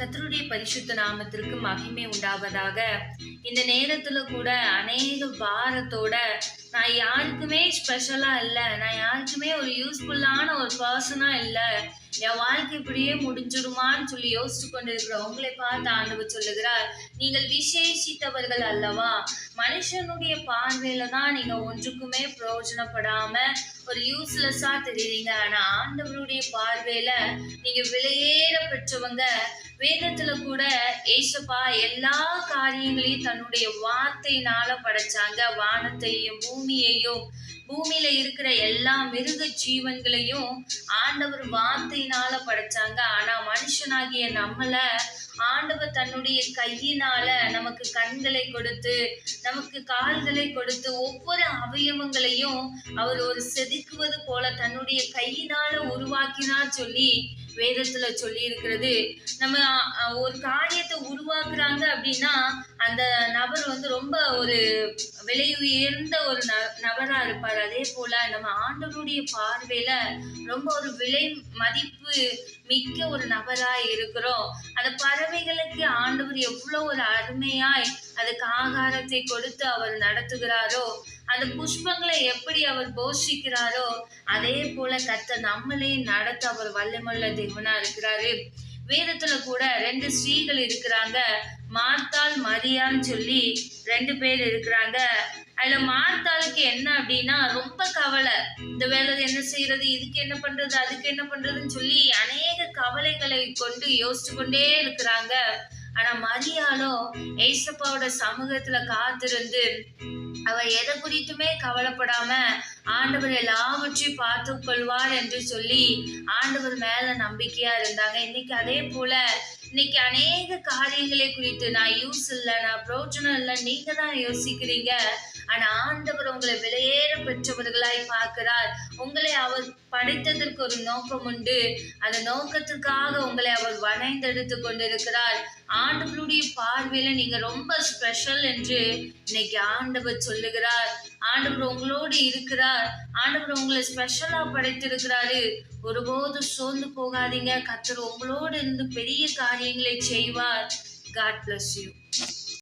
கத்தருடைய பரிசுத்த நாமத்திற்கு மகிமை உண்டாவதாக. இந்த நேரத்துல கூட அநேக பாரத்தோட நான் யாருக்குமே ஸ்பெஷலா இல்லை நான் யாருக்குமே ஒரு யூஸ்ஃபுல்லான ஒரு பர்சனா இல்லை என் வாழ்க்கை இப்படியே முடிஞ்சிடுமான்னு சொல்லி யோசிச்சு கொண்டிருக்கிற உங்களை பார்த்து ஆண்டவர் சொல்லுகிறார் நீங்கள் விசேஷித்தவர்கள் அல்லவா? மனுஷனுடைய பார்வையில தான் நீங்க ஒன்றுக்குமே பிரயோஜனப்படாம ஒரு யூஸ்லெஸ்ஸா தெரியுறீங்க. ஆனா ஆண்டவருடைய பார்வையில நீங்க விலையேற பெற்றவங்க வேதத்துல கூட ஏசப்பா எல்லா காரியங்களையும் தன்னுடைய வார்த்தையினால படைச்சாங்க. வானத்தையும் பூமியையும் பூமியில இருக்கிற எல்லா மிருக ஜீவன்களையும் ஆண்டவர் வார்த்தையினால படைச்சாங்க. ஆனா மனுஷனாகிய நம்மள ஆண்டவர் தன்னுடைய கையினால நமக்கு கண்களை கொடுத்து நமக்கு கால்களை கொடுத்து ஒவ்வொரு அவயவங்களையும் அவர் ஒரு செதுக்குவது போல தன்னுடைய கையினால உருவாக்கினார் சொல்லி வேதத்துல சொல்லி இருக்கிறது நம்ம ஒரு காரியத்தை உருவாக்குறாங்க அப்படின்னா அந்த நபர் வந்து ரொம்ப ஒரு விலை உயர்ந்த ஒரு ந- நபரா இருப்பார். அதே போல நம்ம ஆண்டவருடைய பார்வையில ரொம்ப ஒரு விலை மதிப்பு மிக்க ஒரு நபராக இருக்கிறோம். அந்த பறவைகளுக்கு ஆண்டவர் எவ்வளவு ஒரு அருமையாய் அதுக்கு ஆகாரத்தை கொடுத்து அவர் நடத்துகிறாரோ அந்த புஷ்பங்களை எப்படி அவர் போஷிக்கிறாரோ அதே போல கத்த நம்மளே நடத்த அவர் வல்லமுள்ள தேவனா இருக்கிறாரு. வேதத்துல கூட ரெண்டு ஸ்ரீகள் இருக்கிறாங்க. மார்த்தாள் மரியான்னு சொல்லி ரெண்டு பேர் இருக்கிறாங்க. அதுல மார்த்தாளுக்கு என்ன அப்படின்னா ரொம்ப கவலை. இந்த வேலை என்ன செய்யறது இதுக்கு என்ன பண்றது அதுக்கு என்ன பண்றதுன்னு சொல்லி அநேக கவலைகளை கொண்டு யோசிச்சு கொண்டே இருக்கிறாங்க. ஆனா மரியாளோ ஏசப்பாவோட சமூகத்துல காத்திருந்து அவ எதை குறித்துமே கவலைப்படாம ஆண்டவர் எல்லாவற்றையும் பார்த்து கொள்வார் என்று சொல்லி ஆண்டவர் மேல நம்பிக்கையா இருந்தாங்க. இன்னைக்கு அதே போல இன்னைக்கு அநேக காரியங்களை குறித்து நான் யூஸ் இல்லை நான் பிரோஜனம் இல்லை நீங்க தான் யோசிக்கிறீங்க. ஆனா ஆண்டவர் உங்களை விலையேற பெற்றவர்களாய் பார்க்கிறார். உங்களை அவர் படைத்ததற்கு ஒரு நோக்கம் உண்டு. அந்த நோக்கத்துக்காக உங்களை அவர் வணைந்தெடுத்து கொண்டிருக்கிறார். ஆண்டவருடைய பார்வையில நீங்க ரொம்ப ஸ்பெஷல் என்று இன்னைக்கு ஆண்டவர் சொல்லுகிறார். ஆண்டவர் உங்களோடு இருக்கிறார். ஆண்டவர் உங்களை ஸ்பெஷலா படைத்திருக்கிறாரு. ஒருபோதும் சோர்ந்து போகாதீங்க. கத்தர் உங்களோடு இருந்து பெரிய காரியங்களை செய்வார் காட் bless யூ